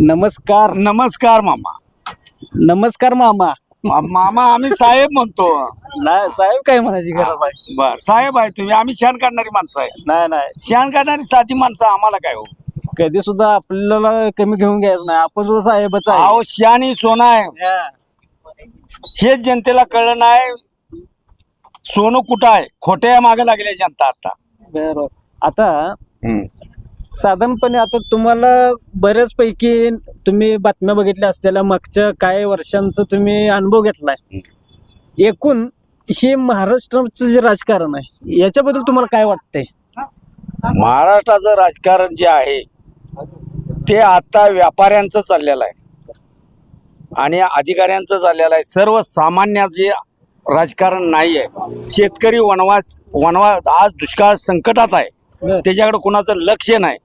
नमस्कार. नमस्कार मामा. नमस्कार मामा. मा- मामा आम्ही साहेब म्हणतो. नाही साहेब काय म्हणायची गरज आहे? बर. साहेब आहे तुम्ही. आम्ही शान काढणारी माणसं आहे. नाही नाही. शान काढणारी साधी माणसं आम्हाला काय हो? कधी सुद्धा आपल्याला कमी घेऊन घ्यायचं नाही. आपण सुद्धा साहेबच आहे. अहो शान ही सोनं आहे. हा. हेच जनतेला कळलं नाही. सोनं कुठं आहे? खोट्या मागे लागले जनता आता. बरोबर आता साधारणपणे आता तुम्हाला बऱ्याच पैकी तुम्ही बातम्या बघितल्या असलेल्या मागच्या काही वर्षांचा तुम्ही अनुभव घेतलाय. एकूण हे महाराष्ट्राचं जे राजकारण आहे याच्याबद्दल तुम्हाला काय वाटतंय? महाराष्ट्राचं राजकारण जे आहे ते आता व्यापाऱ्यांचं चाललेलं आहे. आणि अधिकाऱ्यांचं चाललेलं आहे. सर्वसामान्याचे राजकारण नाही आहे शेतकरी वनवास वनवास आज दुष्काळ संकटात आहे. त्याच्याकडे कुणाचं लक्ष नाही.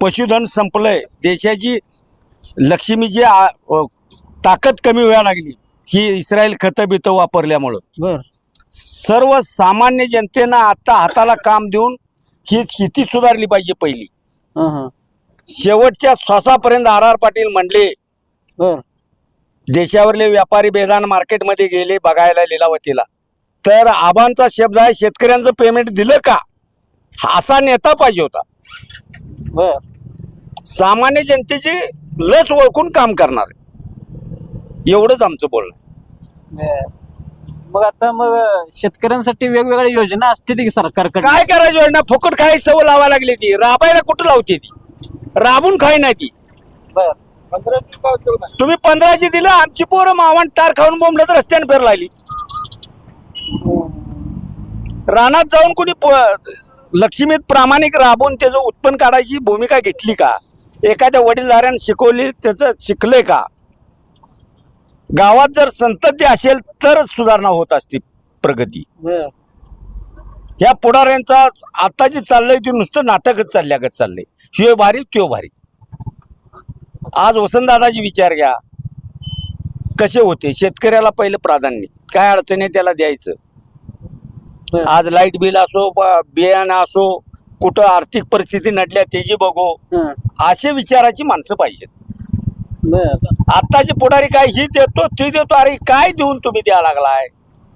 पशुधन संपलंय. देशाची लक्ष्मीची ताकद कमी व्हायला लागली ही इस्रायल खतं बितं वापरल्यामुळं. बर. सर्वसामान्य जनतेनं आता हाताला काम देऊन ही शेती सुधारली पाहिजे पहिली. शेवटच्या श्वासापर्यंत आर आर पाटील म्हणले देशावरले व्यापारी बेदान मार्केटमध्ये गेले बघायला लिलावतीला. तर आबांचा शब्द आहे शेतकऱ्यांचं पेमेंट दिलं का? असा नेता पाहिजे होता. बर. सामान्य जनतेची लस ओळखून काम करणार एवढंच आमचं बोलणं बर. मग आता मग शेतकऱ्यांसाठी वेगवेगळ्या योजना असते की सरकारकडे काय करायची योजना? फुकट खाय सवय लावा लागली ती? राबायला कुठं लावते ती? राबून खाय नाही ती? तुम्ही पंधराची दिलं आमची पोरं मावण टार खाऊन बोंबलं तर रस्त्याने फेर लागली. रानात जाऊन कोणी प- लक्ष्मीत प्रामाणिक राबून त्याचं उत्पन्न काढायची भूमिका घेतली का? एखाद्या वडीलधाऱ्यानं शिकवली त्याचं शिकलंय का? गावात जर संतती असेल तरच सुधारणा होत असते प्रगती. ह्या पुढाऱ्यांचा आता जे चाललंय ते नुसतं नाटकच चालल्यागत चाललंय. ह्यो भारी त्यो भारी. आज वसंतदादाची विचार घ्या. कसे होते? शेतकऱ्याला पहिलं प्राधान्य. काय अडचण आहे त्याला द्यायचं. आज लाइट बिल असो बियाणं असो कुठं आर्थिक परिस्थिती नडल्या त्याची बघो. हा. असे विचाराची माणसं पाहिजेत. बर. आत्ताचे पुढारी काय ही देतो ती देतो अरे काय देऊन तुम्ही द्या लागलाय?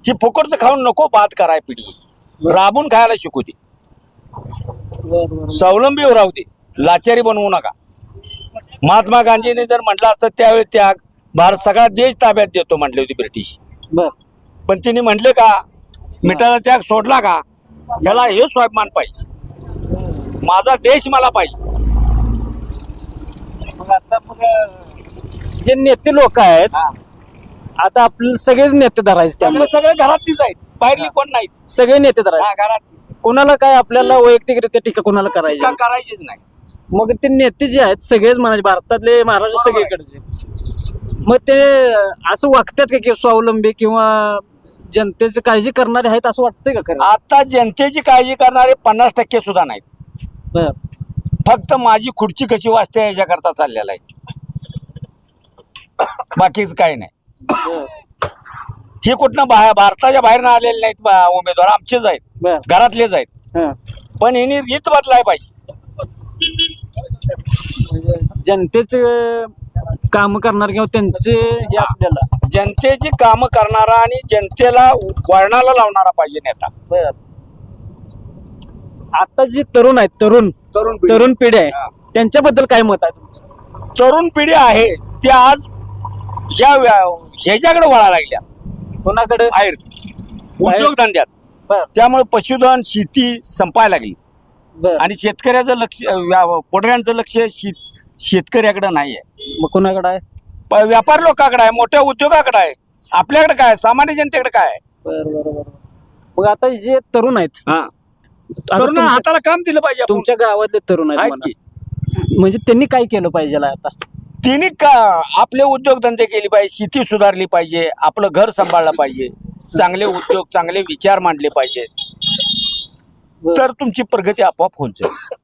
ही फुकटचं खाऊन नको बाद कराय पिढी. राबून खायला शिकू दे. स्वावलंबी राहू दे. लाचारी बनवू नका. महात्मा गांधींनी जर म्हटलं असतं त्यावेळी त्याग भारत सगळा देश ताब्यात देतो म्हटले होते ब्रिटिश. बर. पण तिने म्हटले का मिठाला त्याग सोडला का? याला हे स्वाभिमान पाहिजे. माझा देश मला पाहिजे. जे नेते लोक आहेत आता आपले सगळेच नेते धरायचे त्यामुळे. सगळे घरातलीच आहेत. बाहेरली कोण नाही सगळे नेते धरायचे. घरात कोणाला काय आपल्याला वैयक्तिकरित्या टीका कोणाला करायची? करायचीच नाही. मग ते नेते जे आहेत सगळेच म्हणायचे भारतातले महाराष्ट्र सगळीकडचे. मग ते असं वागतात का की स्वावलंबी किंवा जनतेची काळजी करणारे आहेत असं वाटतंय का खरं आता जनतेची काळजी करणारे पन्नास टक्के सुद्धा नाहीत बर. फक्त माझी खुर्ची कशी वाचते याच्याकरता चाललेला आहे बाकीच काही नाही बर. हे कुठनं बाहेर भारताच्या बाहेर आलेले नाहीत बा- उमेदवार आमचेच आहेत बर. घरातलेच आहेत हा. पण यांनी रीत बदलाय पाहिजे जनतेचे काम करणार किंवा त्यांचे हे असलेला. जनतेची कामं करणारा आणि जनतेला वळणाला लावणारा पाहिजे नेता. बर. आता जे तरुण आहेत तरुण तरुण तरुण पिढी आहे. त्यांच्याबद्दल काय मत आहे तुमचं? तरुण पिढी आहे ती आज या व्या- ह्याच्याकडे वळा लागल्या. कोणाकडे? बाहेर. उद्योगधंद्यात. बर. त्यामुळे पशुधन शेती संपायला लागली. बर. आणि शेतकऱ्याचं लक्ष व्या- पुढऱ्यांचं लक्ष शेत शेतकऱ्याकडे नाही आहे मग कोणाकडे आहे प- व्यापार लोकांकडे आहे मोठ्या उद्योगाकडे आहे आपल्याकडे काय आहे? सामान्य जनतेकडे काय आहे बर बर बर मग आता जे तरुण आहेत हा. आता तरुण तुमच्या- हाताला काम दिलं पाहिजे आपण. तुमच्या गावातले तरुण आहेत आहेत म्हणा. की. म्हणजे त्यांनी काय केलं पाहिजे आता तिने का आपले उद्योगधंदे केले पाहिजे शेती सुधारली पाहिजे आपलं घर सांभाळलं पाहिजे चांगले उद्योग चांगले विचार मांडले पाहिजे तर तुमची प्रगती आपोआप होऊन जाईल